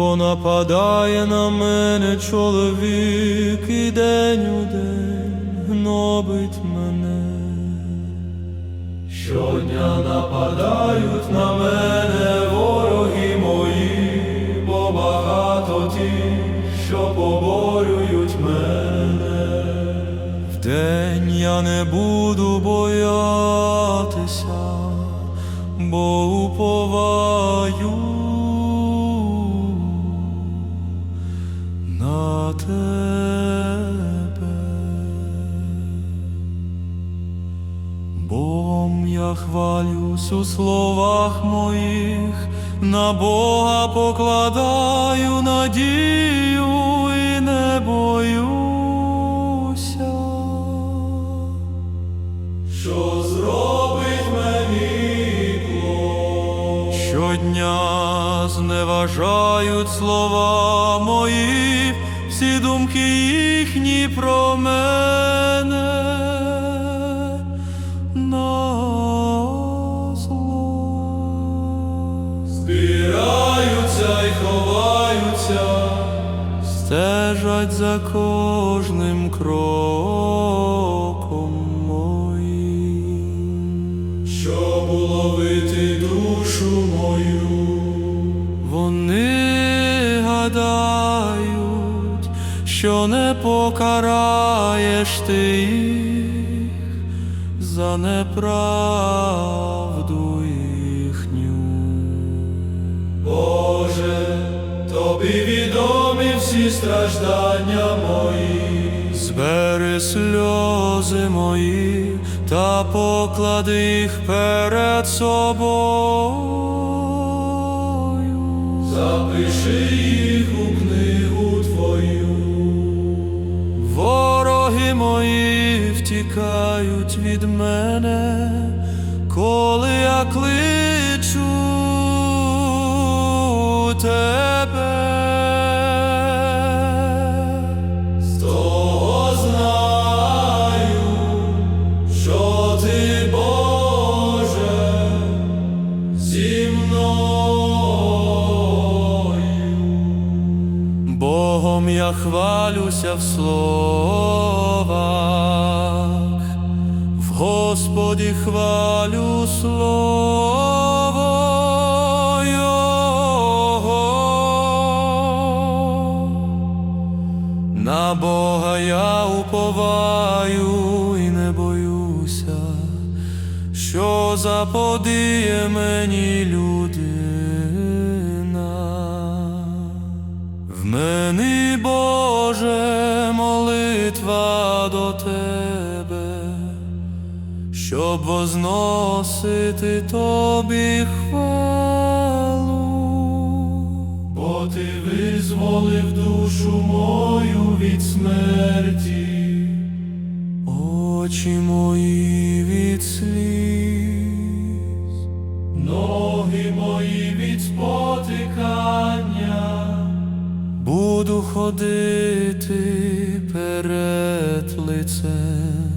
бо нападає на мене чоловік і день у день гнобить мене. Щодня нападають на мене вороги мої, бо багато ті, що поборюють мене. Вдень я не буду боятися, бо уповаю на тебе. Богом я хвалюсь у словах моїх, на Бога покладаю надію і не боюся. Що зробить мені клон? Щодня зневажають слова мої, всі думки їхні про мене. На. Збираються й ховаються, стежать за кожним кроком моїм, щоб уловити душу мою. Що не покараєш ти їх за неправду їхню. Боже, тобі відомі всі страждання мої, збери сльози мої та поклади їх перед собою. Запиши Мої втікають від мене, коли я кличу тебе. Богом я хвалюся в словах, Господі хвалю слово Його. На Бога я уповаю і не боюся, що заподіє мені людина. В мені, Боже, молитва до Тебе, щоб возносити Тобі хвалу, бо Ти визволив душу мою від смерті, очі мої від сліз, ноги мої від спотикання. Буду ходити перед лицем